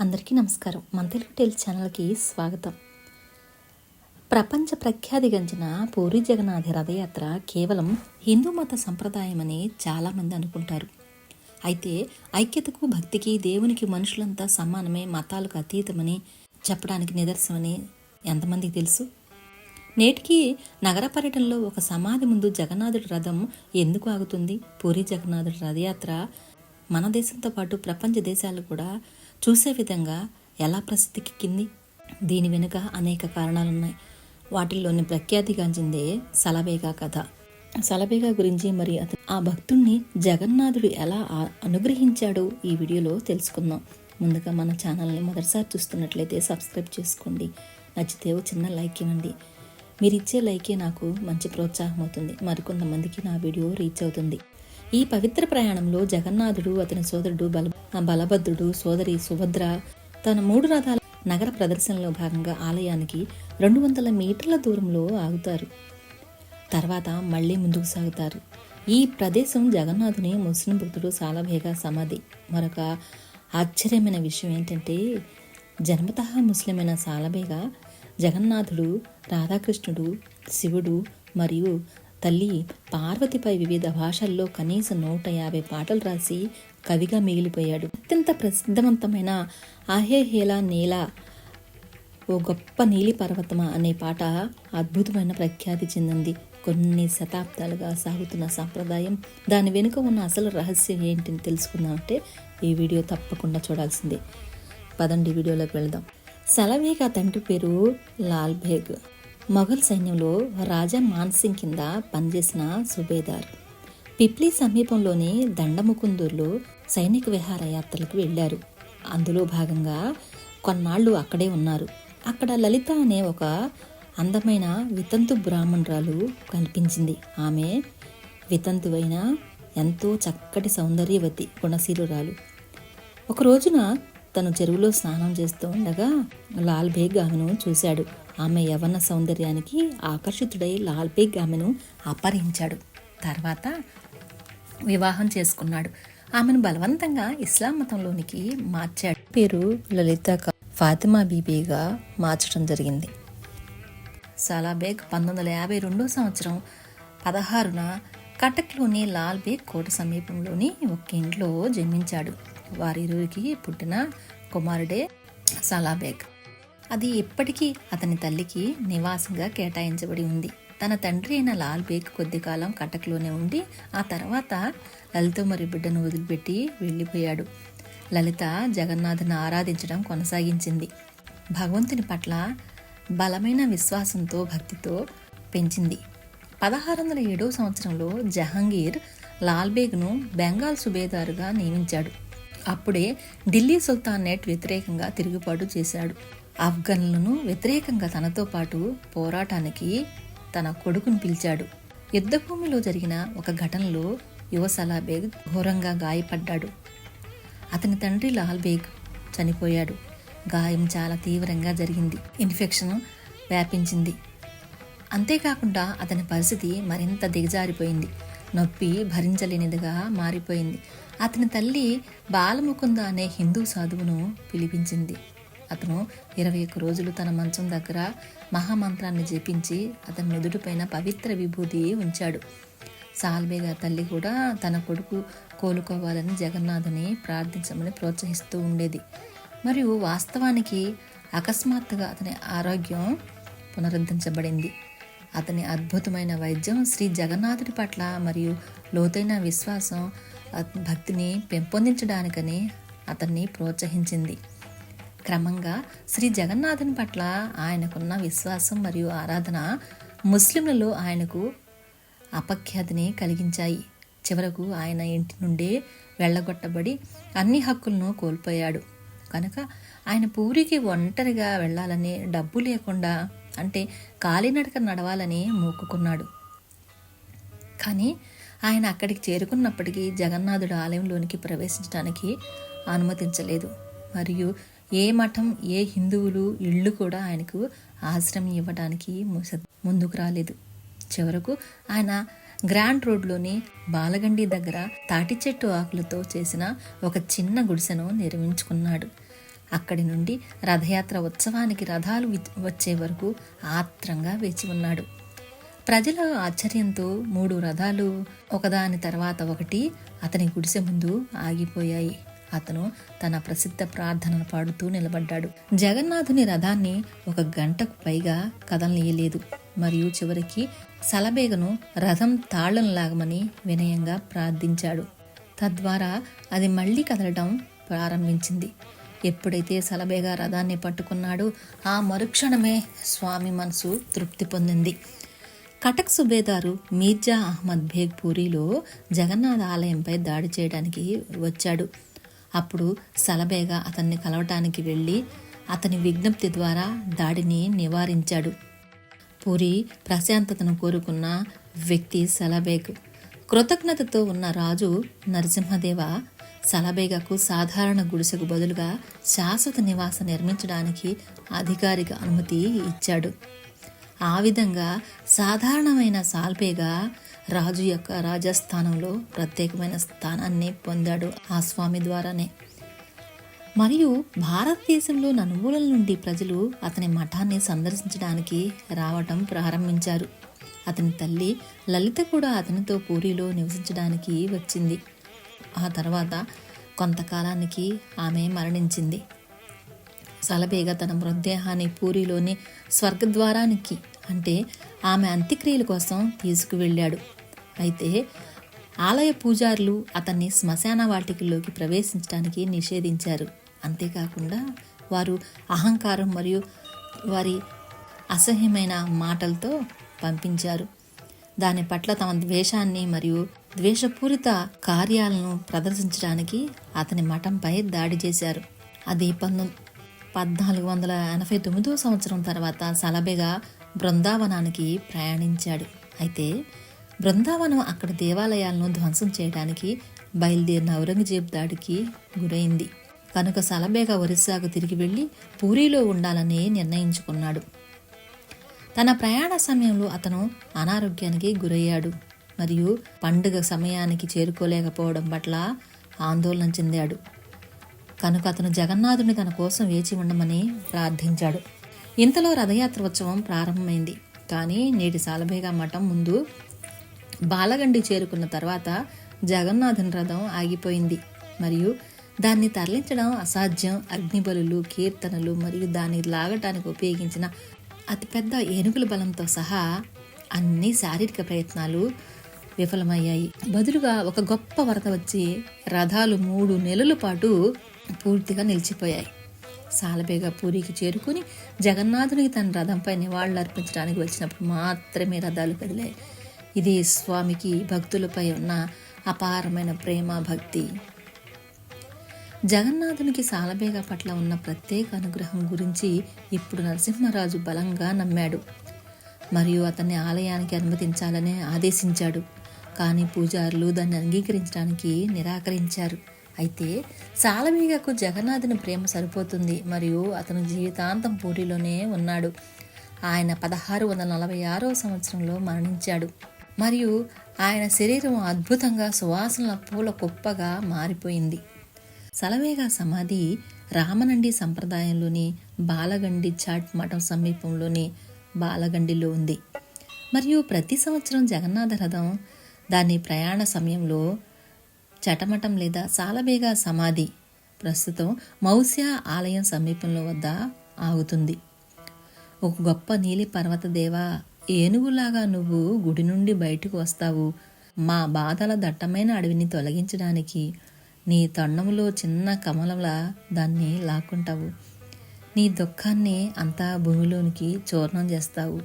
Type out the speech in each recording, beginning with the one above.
అందరికీ నమస్కారం. మన తెలుగు టెల్ ఛానల్కి స్వాగతం. ప్రపంచ ప్రఖ్యాతిగంచిన పూరి జగన్నాథ రథయాత్ర కేవలం హిందూ మత సంప్రదాయమని చాలామంది అనుకుంటారు. అయితే ఐక్యతకు భక్తికి దేవునికి మనుషులంతా సమానమే మతాలకు అతీతమని చెప్పడానికి నిదర్శనమని ఎంతమందికి తెలుసు? నేటికి నగర పర్యటనలో ఒక సమాధి ముందు జగన్నాథుడి రథం ఎందుకు ఆగుతుంది? పూరి జగన్నాథుడి రథయాత్ర మన దేశంతో పాటు ప్రపంచ దేశాలు కూడా చూసే విధంగా ఎలా ప్రసిద్ధికెక్కింది? దీని వెనుక అనేక కారణాలున్నాయి. వాటిల్లోని ప్రఖ్యాతిగాంచిందే సలబేగా కథ. సలబేగా గురించి మరి అతను ఆ భక్తుణ్ణి జగన్నాథుడు ఎలా అనుగ్రహించాడో ఈ వీడియోలో తెలుసుకుందాం. ముందుగా మన ఛానల్ని మొదటిసారి చూస్తున్నట్లయితే సబ్స్క్రైబ్ చేసుకోండి. నచ్చితే ఓ చిన్న లైక్ ఇవ్వండి. మీరు ఇచ్చే లైకే నాకు మంచి ప్రోత్సాహం అవుతుంది మరికొంతమందికి నా వీడియో రీచ్ అవుతుంది. ఈ పవిత్ర ప్రయాణంలో జగన్నాథుడు అతని సోదరుడు బల బలభద్రుడు సోదరి సుభద్ర తన మూడు రథాల నగర ప్రదర్శనలో భాగంగా ఆలయానికి రెండు వందల మీటర్ల దూరంలో ఆగుతారు. తర్వాత మళ్ళీ ముందుకు సాగుతారు. ఈ ప్రదేశం జగన్నాథుని ముస్లిం భక్తుడు సాలభేగా సమాధి. మరొక ఆశ్చర్యమైన విషయం ఏంటంటే జన్మతః ముస్లిమైన సాలబేగా జగన్నాథుడు రాధాకృష్ణుడు శివుడు మరియు తల్లి పార్వతిపై వివిధ భాషల్లో కనీసం నూట యాభై పాటలు రాసి కవిగా మిగిలిపోయాడు. అత్యంత ప్రసిద్ధవంతమైన ఆహే హేలా నీలా ఓ గొప్ప నీలి పర్వతమా అనే పాట అద్భుతమైన ప్రఖ్యాతి చెందింది. కొన్ని శతాబ్దాలుగా సాగుతున్న సాంప్రదాయం దాని వెనుక ఉన్న అసలు రహస్యం ఏంటిని తెలుసుకుందామంటే ఈ వీడియో తప్పకుండా చూడాల్సిందే. పదండి వీడియోలోకి వెళ్దాం. సెలవేగా తండ్రి పేరు లాల్ బేగ్ మొఘల్ సైన్యంలో రాజా మాన్సింగ్ కింద పనిచేసిన సుబేదార్. పిప్లీ సమీపంలోని దండముకుందూరులో సైనిక విహారయాత్రలకు వెళ్ళారు. అందులో భాగంగా కొన్నాళ్ళు అక్కడే ఉన్నారు. అక్కడ లలిత అనే ఒక అందమైన వితంతు బ్రాహ్మణురాలు కనిపించింది. ఆమె వితంతువైన ఎంతో చక్కటి సౌందర్యవతి గుణశీలురాలు. ఒక రోజున తను చెరువులో స్నానం చేస్తూ ఉండగా లాల్ బేగ్ ఆమెను చూశాడు. ఆమె యవన సౌందర్యానికి ఆకర్షితుడై లాల్ బేగ్ ఆమెను అపహరించాడు. తర్వాత వివాహం చేసుకున్నాడు. ఆమెను బలవంతంగా ఇస్లాం మతంలోనికి మార్చాడు. పేరు లలిత ఫాతిమా బీబీగా మార్చడం జరిగింది. సాలాబేగ్ పంతొమ్మిది వందల యాభై రెండో సంవత్సరం పదహారున కటక్లోని లాల్ బేగ్ కోట సమీపంలోని ఒక ఇంట్లో జన్మించాడు. వారిరువురికి పుట్టిన కుమారుడే సలాబేగ్ అది ఇప్పటికీ అతని తల్లికి నివాసంగా కేటాయించబడి ఉంది. తన తండ్రి అయిన లాల్ బేగ్ కొద్ది కాలం కటక్లోనే ఉండి ఆ తర్వాత లలిత మరియు బిడ్డను వదిలిపెట్టి వెళ్ళిపోయాడు. లలిత జగన్నాథుని ఆరాధించడం కొనసాగించింది. భగవంతుని పట్ల బలమైన విశ్వాసంతో భక్తితో పెంచింది. పదహారు వందల ఏడో సంవత్సరంలో జహాంగీర్ లాల్బేగ్ను బెంగాల్ సుబేదారుగా నియమించాడు. అప్పుడే ఢిల్లీ సుల్తానేట్ వ్యతిరేకంగా తిరుగుబాటు చేశాడు. ఆఫ్ఘన్లను వ్యతిరేకంగా తనతో పాటు పోరాటానికి తన కొడుకును పిలిచాడు. యుద్ధభూమిలో జరిగిన ఒక ఘటనలో యువ సలాబేగ్ ఘోరంగా గాయపడ్డాడు. అతని తండ్రి లాల్ బేగ్ చనిపోయాడు. గాయం చాలా తీవ్రంగా జరిగింది. ఇన్ఫెక్షన్ వ్యాపించింది. అంతేకాకుండా అతని పరిస్థితి మరింత దిగజారిపోయింది. నొప్పి భరించలేనిదిగా మారిపోయింది. అతని తల్లి బాలముకుంద అనే హిందూ సాధువును పిలిపించింది. అతను ఇరవై ఒక్క రోజులు తన మంచం దగ్గర మహామంత్రాన్ని జపించి అతని నుదుటిపైన పవిత్ర విభూతి ఉంచాడు. సాల్బేగా తల్లి కూడా తన కొడుకు కోలుకోవాలని జగన్నాథుని ప్రార్థించమని ప్రోత్సహిస్తూ ఉండేది. మరియు వాస్తవానికి అకస్మాత్తుగా అతని ఆరోగ్యం పునరుద్ధరించబడింది. అతని అద్భుతమైన వైద్యం శ్రీ జగన్నాథుడి పట్ల మరియు లోతైన విశ్వాసం భక్తిని పెంపొందించడానికని అతన్ని ప్రోత్సహించింది. క్రమంగా శ్రీ జగన్నాథుని పట్ల ఆయనకున్న విశ్వాసం మరియు ఆరాధన ముస్లింలలో ఆయనకు అపఖ్యాతిని కలిగించాయి. చివరకు ఆయన ఇంటి నుండే వెళ్ళగొట్టబడి అన్ని హక్కులను కోల్పోయాడు. కనుక ఆయన పూరికి ఒంటరిగా వెళ్ళాలని డబ్బు లేకుండా అంటే కాలినడక నడవాలని మొక్కుకున్నాడు కానీ ఆయన అక్కడికి చేరుకున్నప్పటికీ జగన్నాథుడు ఆలయంలోనికి ప్రవేశించడానికి అనుమతించలేదు. మరియు ఏ మఠం ఏ హిందువులు ఇళ్ళు కూడా ఆయనకు ఆశ్రయం ఇవ్వడానికి ముస- ముందుకు రాలేదు. చివరకు ఆయన గ్రాండ్ రోడ్లోని బాలగండి దగ్గర తాటి చెట్టు ఆకులతో చేసిన ఒక చిన్న గుడిసెను నిర్మించుకున్నాడు. అక్కడి నుండి రథయాత్ర ఉత్సవానికి రథాలు వి- వచ్చే వరకు ఆత్రంగా వేచి ఉన్నాడు. ప్రజల ఆశ్చర్యంతో మూడు రథాలు ఒకదాని తర్వాత ఒకటి అతని గుడిసె ముందు ఆగిపోయాయి. అతను తన ప్రసిద్ధ ప్రార్థనను పాడుతూ నిలబడ్డాడు. జగన్నాథుని రథాన్ని ఒక గంటకు పైగా కదలనీయలేదు. మరియు చివరికి సలబేగను రథం తాళం లాగమని వినయంగా ప్రార్థించాడు. తద్వారా అది మళ్ళీ కదలడం ప్రారంభించింది. ఎప్పుడైతే సలబేగ రథాన్ని పట్టుకున్నాడో ఆ మరుక్షణమే స్వామి మనసు తృప్తి పొందింది. కటక్ సుబేదారు మీర్జా అహ్మద్ బేగ్ పూరిలో జగన్నాథ్ ఆలయంపై దాడి చేయడానికి వచ్చాడు. అప్పుడు సలబేగా అతన్ని కలవటానికి వెళ్ళి అతని విజ్ఞప్తి ద్వారా దాడిని నివారించాడు. పూరి ప్రశాంతతను కోరుకున్న వ్యక్తి సలబేగ్. కృతజ్ఞతతో ఉన్న రాజు నరసింహదేవ సలబేగకు సాధారణ గుడిసెకు బదులుగా శాశ్వత నివాసం నిర్మించడానికి అధికారిక అనుమతి ఇచ్చాడు. ఆ విధంగా సాధారణమైన సాల్బేగా రాజు యొక్క రాజస్థానంలో ప్రత్యేకమైన స్థానాన్ని పొందాడు ఆ స్వామి ద్వారానే. మరియు భారతదేశంలో నలుమూలల నుండి ప్రజలు అతని మఠాన్ని సందర్శించడానికి రావటం ప్రారంభించారు. అతని తల్లి లలిత కూడా అతనితో పూరిలో నివసించడానికి వచ్చింది. ఆ తర్వాత కొంతకాలానికి ఆమె మరణించింది. సలబేగా తన మృతదేహాన్ని పూరిలోని స్వర్గద్వారానికి అంటే ఆమె అంత్యక్రియల కోసం తీసుకువెళ్ళాడు. అయితే ఆలయ పూజారులు అతన్ని శ్మశాన వాటికల్లోకి ప్రవేశించడానికి నిషేధించారు. అంతేకాకుండా వారు అహంకారం మరియు వారి అసహ్యమైన మాటలతో పంపించారు. దాని పట్ల తమ ద్వేషాన్ని మరియు ద్వేషపూరిత కార్యాలను ప్రదర్శించడానికి అతని మఠంపై దాడి చేశారు. అది పంతొమ్మిది పద్నాలుగు వందల ఎనభై తొమ్మిదో సంవత్సరం తర్వాత సలబెగా బృందావనానికి ప్రయాణించాడు. అయితే బృందావనం అక్కడ దేవాలయాలను ధ్వంసం చేయడానికి బయలుదేరిన ఔరంగజేబ్ దాడికి గురైంది. కనుక సలబేగా ఒరిస్సాకు తిరిగి వెళ్ళి పూరీలో ఉండాలని నిర్ణయించుకున్నాడు. తన ప్రయాణ సమయంలో అతను అనారోగ్యానికి గురయ్యాడు. మరియు పండుగ సమయానికి చేరుకోలేకపోవడం పట్ల ఆందోళన చెందాడు. కనుక అతను జగన్నాథుని తన కోసం వేచి ఉండమని ప్రార్థించాడు. ఇంతలో రథయాత్ర ఉత్సవం ప్రారంభమైంది. కానీ నేటి సాలబేగా మఠం ముందు బాలగండి చేరుకున్న తర్వాత జగన్నాథుని రథం ఆగిపోయింది. మరియు దాన్ని తరలించడం అసాధ్యం. అగ్నిబలులు కీర్తనలు మరియు దాన్ని లాగటానికి ఉపయోగించిన అతిపెద్ద ఏనుగుల బలంతో సహా అన్ని శారీరక ప్రయత్నాలు విఫలమయ్యాయి. బదులుగా ఒక గొప్ప వరద వచ్చి రథాలు మూడు నెలల పాటు పూర్తిగా నిలిచిపోయాయి. సాలబేగా పూరికి చేరుకుని జగన్నాథునికి తన రథంపై నివాళులు అర్పించడానికి వచ్చినప్పుడు మాత్రమే రథాలు కదిలాయి. ఇది స్వామికి భక్తులపై ఉన్న అపారమైన ప్రేమ భక్తి. జగన్నాథునికి సాలబేగ పట్ల ఉన్న ప్రత్యేక అనుగ్రహం గురించి ఇప్పుడు నరసింహరాజు బలంగా నమ్మాడు. మరియు అతన్ని ఆలయానికి అనుమతించాలని ఆదేశించాడు. కానీ పూజారులు దాన్ని అంగీకరించడానికి నిరాకరించారు. అయితే సాలబేగకు జగన్నాథుని ప్రేమ సరిపోతుంది. మరియు అతను జీవితాంతం పూరిలోనే ఉన్నాడు. ఆయన పదహారు వందల నలభై ఆరో సంవత్సరంలో మరణించాడు. మరియు ఆయన శరీరం అద్భుతంగా సువాసనల పూల కుప్పగా మారిపోయింది. సలవేగా సమాధి రామనండి సంప్రదాయంలోని బాలగండి చాట్ మఠం సమీపంలోని బాలగండిలో ఉంది. మరియు ప్రతి సంవత్సరం జగన్నాథ రథం దాని ప్రయాణ సమయంలో చటమటం లేదా సాలబేగా సమాధి ప్రస్తుతం మౌస్యా ఆలయం సమీపంలో వద్ద ఆగుతుంది. ఒక గొప్ప నీలి పర్వత దేవ ఏనుగులాగా నువ్వు గుడి నుండి బయటకు వస్తావు. మా బాధల దట్టమైన అడవిని తొలగించడానికి నీ తొండంలో చిన్న కమలంలా దాన్ని లాక్కుంటావు. నీ దుఃఖాన్ని అంతా భూమిలోనికి చూర్ణం చేస్తావు.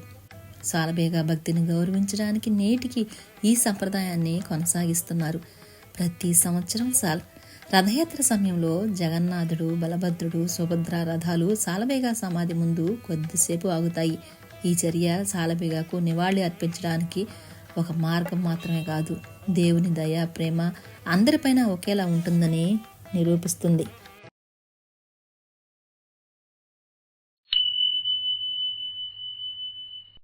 సాలబేగా భక్తిని గౌరవించడానికి నేటికి ఈ సంప్రదాయాన్ని కొనసాగిస్తున్నారు. ప్రతి సంవత్సరం సాల్ రథయాత్ర సమయంలో జగన్నాథుడు బలభద్రుడు సుభద్ర రథాలు సాలబేగా సమాధి ముందు కొద్దిసేపు ఆగుతాయి. ఈ చర్య సాలబిగాకు నివాళి అర్పించడానికి ఒక మార్గం మాత్రమే కాదు. దేవుని దయ ప్రేమ అందరిపైన ఒకేలా ఉంటుందని నిరూపిస్తుంది.